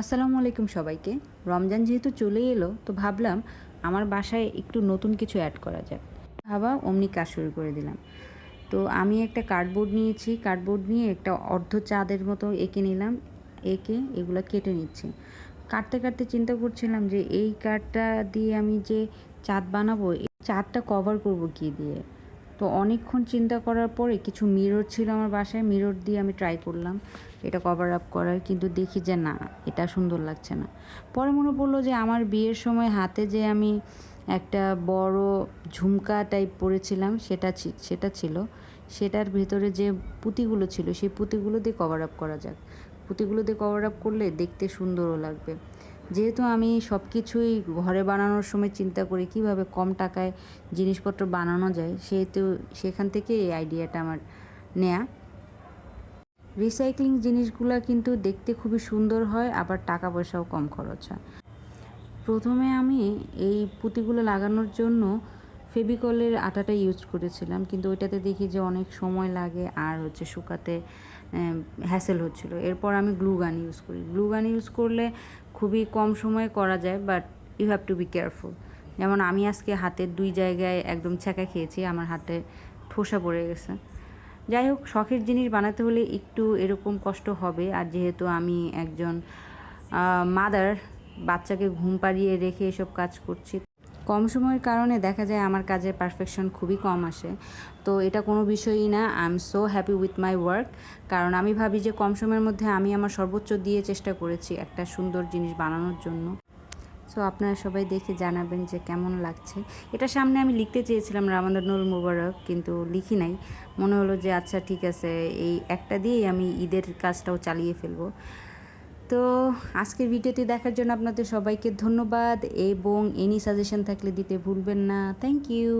আসসালামু আলাইকুম সবাইকে। রমজান যেহেতু চলে এলো, তো ভাবলাম আমার বাসায় একটু নতুন কিছু অ্যাড করা যাক। ভাবা অমনি কাজ শুরু করে দিলাম। তো আমি একটা কার্ডবোর্ড নিয়েছি। কার্ডবোর্ড নিয়ে একটা অর্ধ চাঁদের মতো এঁকে নিলাম। এঁকে এগুলো কেটে নিচ্ছি। কাটতে কাটতে চিন্তা করছিলাম যে এই কার্ডটা দিয়ে আমি যে চাঁদ বানাবো, এই চাঁদটা কভার করব কী দিয়ে? তো অনেকক্ষণ চিন্তা করার পরে কিছু মিরর ছিল আমার বাসায় মিরর দিয়ে আমি ট্রাই করলাম এটা কভার আপ করার, কিন্তু দেখি যে না, এটা সুন্দর লাগছে না। পরে মনে পড়ল যে আমার বিয়ের সময় হাতে যে আমি একটা বড় ঝুমকা টাইপ পরেছিলাম, সেটা সেটা ছিল। সেটার ভেতরে যে পুঁতিগুলো ছিল, সেই পুঁতিগুলো দিয়ে কভার আপ করা যাক। পুঁতিগুলো দিয়ে কভার আপ করলে দেখতে সুন্দরও লাগবে। যেহেতু আমি সব কিছুই ঘরে বানানোর সময় চিন্তা করি কীভাবে কম টাকায় জিনিসপত্র বানানো যায়, সেহেতু সেখান থেকে এই আইডিয়াটা আমার নেয়া। রিসাইক্লিং জিনিসগুলো কিন্তু দেখতে খুবই সুন্দর হয়, আবার টাকা পয়সাও কম খরচ হয়। প্রথমে আমি এই পুঁতিগুলো লাগানোর জন্য ফেবিকলের আটাটা ইউজ করেছিলাম, কিন্তু ওইটাতে দেখি যে অনেক সময় লাগে আর হচ্ছে শুকাতে হ্যাসেল হচ্ছিল। এরপর আমি গ্লু গান ইউজ করি। গ্লু গান ইউজ করলে খুবই কম সময়ে করা যায় but you have to be careful যেমন আমি আজকে হাতের দুই জায়গায় একদম ছ্যাঁকা খেয়েছি, আমার হাতে ঠোসা পড়ে গেছে। যাই হোক, শখের জিনিস বানাতে হলে একটু এরকম কষ্ট হবে, আর যেহেতু আমি একজন মাদার বাচ্চাকে ঘুম পাড়িয়ে রেখে এসব কাজ করছি কম সময়ের কারণে দেখা যায় আমার কাজের পারফেকশন খুবই কম আসে। তো এটা কোনো বিষয়ই না I am so happy with my work কারণ আমি ভাবি যে কম সময়ের মধ্যে আমি আমার সর্বোচ্চ দিয়ে চেষ্টা করেছি একটা সুন্দর জিনিস বানানোর জন্য। সো আপনারা সবাই দেখে জানাবেন যে কেমন লাগছে। এটা সামনে আমি লিখতে চেয়েছিলাম রামাদানুল মুবারক, কিন্তু লিখি নাই। মনে হলো যে আচ্ছা ঠিক আছে, এই একটা দিয়েই আমি ঈদের কাজটাও চালিয়ে ফেলব। তো আজকের ভিডিওটি দেখার জন্য আপনাদের সবাইকে ধন্যবাদ এবং এনি সাজেশন থাকলে দিতে ভুলবেন না। Thank you